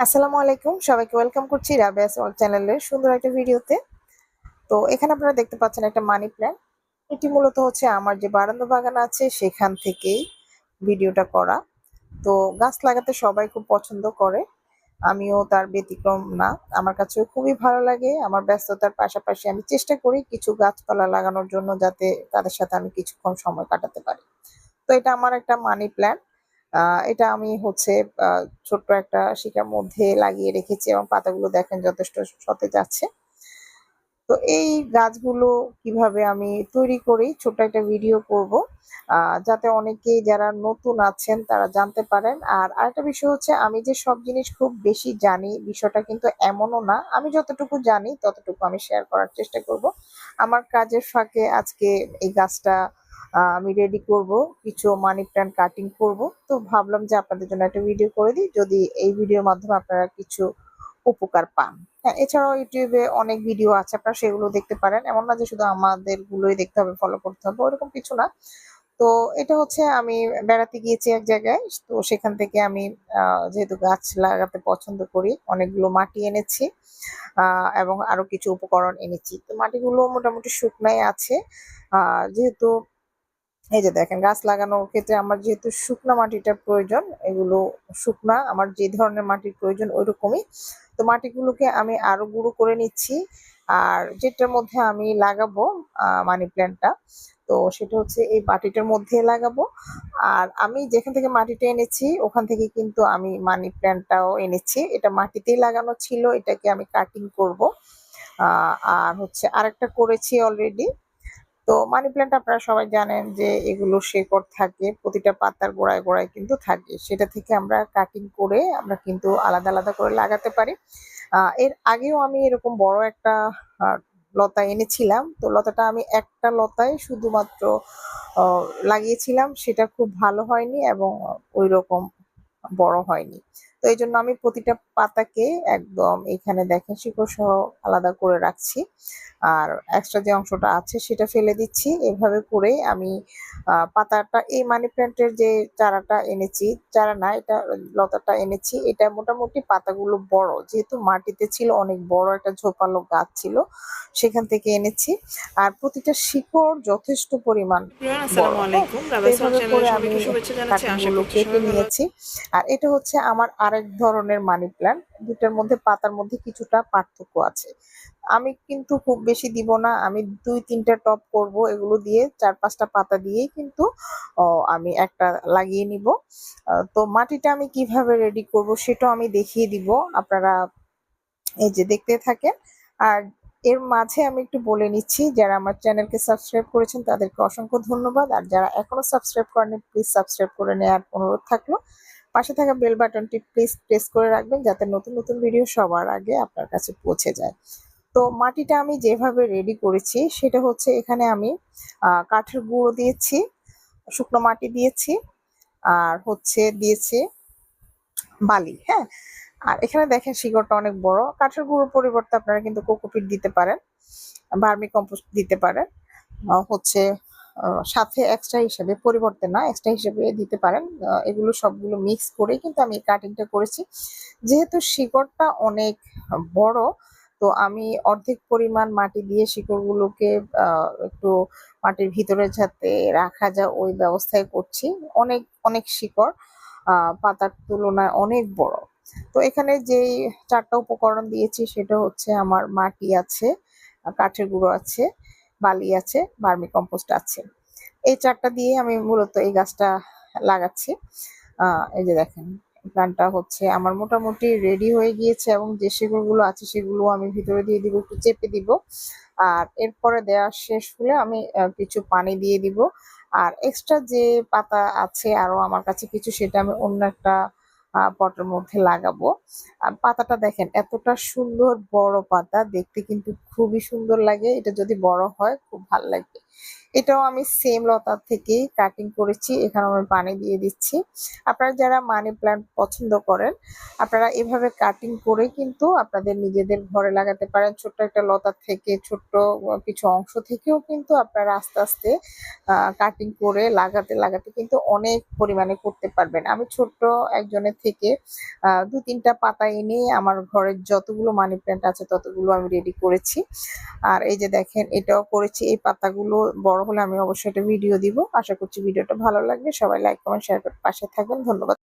আসসালামু আলাইকুম। সবাইকে ওয়েলকাম করছি রাবিয়া সল চ্যানেলের সুন্দর একটা ভিডিওতে। তো এখানে আপনারা দেখতে পাচ্ছেন একটা মানি প্ল্যান্ট এটি মূলত হচ্ছে আমার যে বারান্দা বাগান আছে, সেখান থেকেই ভিডিওটা করা। তো গাছ লাগাতে সবাই খুব পছন্দ করে। আমিও তার ব্যতিক্রম না। আমার কাছেও খুবই ভালো লাগে। আমার ব্যস্ততার পাশাপাশি আমি চেষ্টা করি কিছু গাছপালা লাগানোর জন্য যাতে তাদের সাথে আমি কিছুক্ষণ সময় কাটাতে পারি। তো এটা আমার একটা মানি প্ল্যান এটা আমি হচ্ছে ছোট্ট একটা শিকার মধ্যে লাগিয়ে রেখেছি এবং পাতাগুলো দেখেন যথেষ্ট সতেজ আছে। তো এই গাছগুলো কীভাবে আমি তৈরি করি, ছোট্ট একটা ভিডিও করব। যাতে অনেকেই যারা নতুন আছেন তারা জানতে পারেন। আর আরেকটা বিষয় হচ্ছে, আমি যে সব জিনিস খুব বেশি জানি, বিষয়টা কিন্তু এমনও না। আমি যতটুকু জানি, ততটুকু আমি শেয়ার করার চেষ্টা করব। আমার কাজের ফাঁকে আজকে এই গাছটা আমি রেডি করব। কিছু মানি প্ল্যান্ট কাটিং করব। তো ভাবলাম যে আপনাদের জন্য একটা ভিডিও করে দিই। যদি এই ভিডিওর মাধ্যমে আপনারা কিছু উপকার পান। হ্যাঁ এছাড়াও ইউটিউবে অনেক ভিডিও আছে, আপনারা সেগুলো দেখতে পারেন। এমন না যে শুধু আমাদের গুলোই দেখতে হবে ফলো করতে হবে, ওরকম কিছু না। তো এটা হচ্ছে আমি বেড়াতে গিয়েছি এক জায়গায়, তো সেখান থেকে আমি যেহেতু গাছ লাগাতে পছন্দ করি, অনেকগুলো মাটি এনেছি এবং আরও কিছু উপকরণ এনেছি। তো মাটিগুলো মোটামুটি শুকনাই আছে যেহেতু এই যে দেখেন, গাছ লাগানোর ক্ষেত্রে আমার যেহেতু শুকনা মাটিটার প্রয়োজন, এগুলো শুকনা, আমার যে ধরনের মাটির প্রয়োজন ওই রকমই তো মাটিগুলোকে আমি আরও গুঁড়ো করে নিচ্ছি, আর যেটার মধ্যে আমি লাগাবো মানি প্ল্যান্টটা তো সেটা হচ্ছে এই বাটিটার মধ্যে লাগাবো। আর আমি যেখান থেকে মাটিটা এনেছি, ওখান থেকে কিন্তু আমি মানি প্ল্যান্টটাও এনেছি। এটা মাটিতেই লাগানো ছিল, এটাকে আমি কাটিং করব। আর হচ্ছে আরেকটা করেছি অলরেডি তো মানি প্ল্যান্ট আপনারা সবাই জানেন যে এগুলো শেকড় থাকে, প্রতিটা পাতার গোড়ায় গোড়ায় কিন্তু থাকে। সেটা থেকে আমরা কাটিং করে আমরা কিন্তু আলাদা আলাদা করে লাগাতে পারি। এর আগেও আমি এরকম বড় একটা লতা এনেছিলাম। তো লতাটা আমি একটা লতায় শুধুমাত্র লাগিয়েছিলাম। সেটা খুব ভালো হয়নি এবং ওই রকম বড় হয়নি। তো এই জন্য আমি প্রতিটা পাতাকে একদম এখানে দেখেন শিকড় সহ আলাদা করে রাখছি। আর এক্সট্রা যে অংশটা আছে সেটা ফেলে দিচ্ছি। এভাবে করে আমি পাতাটা এই মানি প্ল্যান্টের যে চারাটা এনেছি চারা না এটা লতাটা এনেছি এটা মোটামুটি পাতাগুলো বড়। যেহেতু মাটিতে ছিল অনেক বড় একটা ঝোপালো গাছ ছিল সেখান থেকে এনেছি। আর প্রতিটা শিকড় যথেষ্ট পরিমাণ নিয়েছি। আর এটা হচ্ছে আমার আরেক ধরনের মানি প্ল্যান্ট দুটার মধ্যে পাতার মধ্যে কিছুটা পার্থক্য আছে। আমি কিন্তু খুব বেশি দিব না, আমি দুই তিনটা টপ করব, এগুলো দিয়ে চার পাঁচটা পাতা দিয়েই কিন্তু আমি একটা লাগিয়ে নিব। তো মাটিটা আমি কীভাবে রেডি করব সেটাও আমি দেখিয়ে দিব, আপনারা এই যে দেখতে থাকেন। আর এর মাঝে আমি একটু বলে নিচ্ছি, যারা আমার চ্যানেলকে সাবস্ক্রাইব করেছেন তাদেরকে অসংখ্য ধন্যবাদ। আর যারা এখনও সাবস্ক্রাইব করেনি প্লিজ সাবস্ক্রাইব করে নেওয়ার অনুরোধ থাকল। পাশে থাকা বেল বাটনটি প্লিজ প্রেস করে রাখবেন যাতে নতুন নতুন ভিডিও সবার আগে আপনার কাছে পৌঁছে যায়। তো মাটিটা আমি যেভাবে রেডি করেছি, সেটা হচ্ছে এখানে আমি কাঠের গুঁড়ো দিয়েছি, শুকনো মাটি দিয়েছি, আর হচ্ছে দিয়েছি বালি হ্যাঁ? আর এখানে দেখেন শিকড়টা অনেক বড়। কাঠের গুঁড়োর পরিবর্তে আপনারা কিন্তু কোকোপিট দিতে পারেন ভার্মি কম্পোস্ট দিতে পারেন হচ্ছে সাথে এক্সট্রা হিসেবে, পরিবর্তে না এক্সট্রা হিসেবে দিতে পারেন। এগুলো সবগুলো মিক্স করে কিন্তু আমি কাটিংটা করেছি। যেহেতু শিকড়টা অনেক বড়, তো আমি অর্ধেক পরিমাণ মাটি দিয়ে শিকড়গুলোকে একটু মাটির ভিতরে যাতে রাখা যায়, ওই ব্যবস্থায় করছি। অনেক অনেক শিকড় পাতার তুলনায় অনেক বড়। তো এখানে যেই চারটা উপকরণ দিয়েছি, সেটা হচ্ছে আমার মাটি আছে, কাঠের গুঁড়ো আছে বালি আছে ভার্মি কম্পোস্ট আছে। এই চারটা দিয়ে আমি মূলত এই গাছটা লাগাচ্ছি। এই যে দেখেন প্ল্যানটা হচ্ছে আমার মোটামুটি রেডি হয়ে গিয়েছে এবং যে শিকড়গুলো আছে সেগুলো আমি ভিতরে দিয়ে দিব, একটু চেপে দিব। আর এরপরে দেওয়া শেষ হলে আমি কিছু পানি দিয়ে দিব। আর এক্সট্রা যে পাতা আছে আরও আমার কাছে কিছু, সেটা আমি অন্য একটা পটের মধ্যে লাগাবো। পাতাটা দেখেন, এতটা সুন্দর বড় পাতা, দেখতে কিন্তু খুবই সুন্দর লাগে। এটা যদি বড় হয়, খুব ভালো লাগবে। এটাও আমি সেম লতা থেকেই কাটিং করেছি এখানে আমি পানি দিয়ে দিচ্ছি। আপনারা যারা মানি প্ল্যান্ট পছন্দ করেন, আপনারা এভাবে কাটিং করে কিন্তু আপনাদের নিজেদের ঘরে লাগাতে পারেন। ছোট্ট একটা লতা থেকে ছোট্ট কিছু অংশ থেকেও কিন্তু আপনারা আস্তে আস্তে কাটিং করে লাগাতে লাগাতে কিন্তু অনেক পরিমাণে করতে পারবেন। আমি ছোট্ট একজনের থেকে দু তিনটা পাতা এনে আমার ঘরের যতগুলো মানি প্ল্যান্ট আছে ততগুলো আমি রেডি করেছি। আর এই যে দেখেন, এটাও করেছি। এই পাতাগুলো বড় হলে আমি অবশ্যই একটা ভিডিও দিব। আশা করছি ভিডিওটা ভালো লাগবে। সবাই লাইক কমেন্ট শেয়ার করে পাশে থাকবেন। ধন্যবাদ।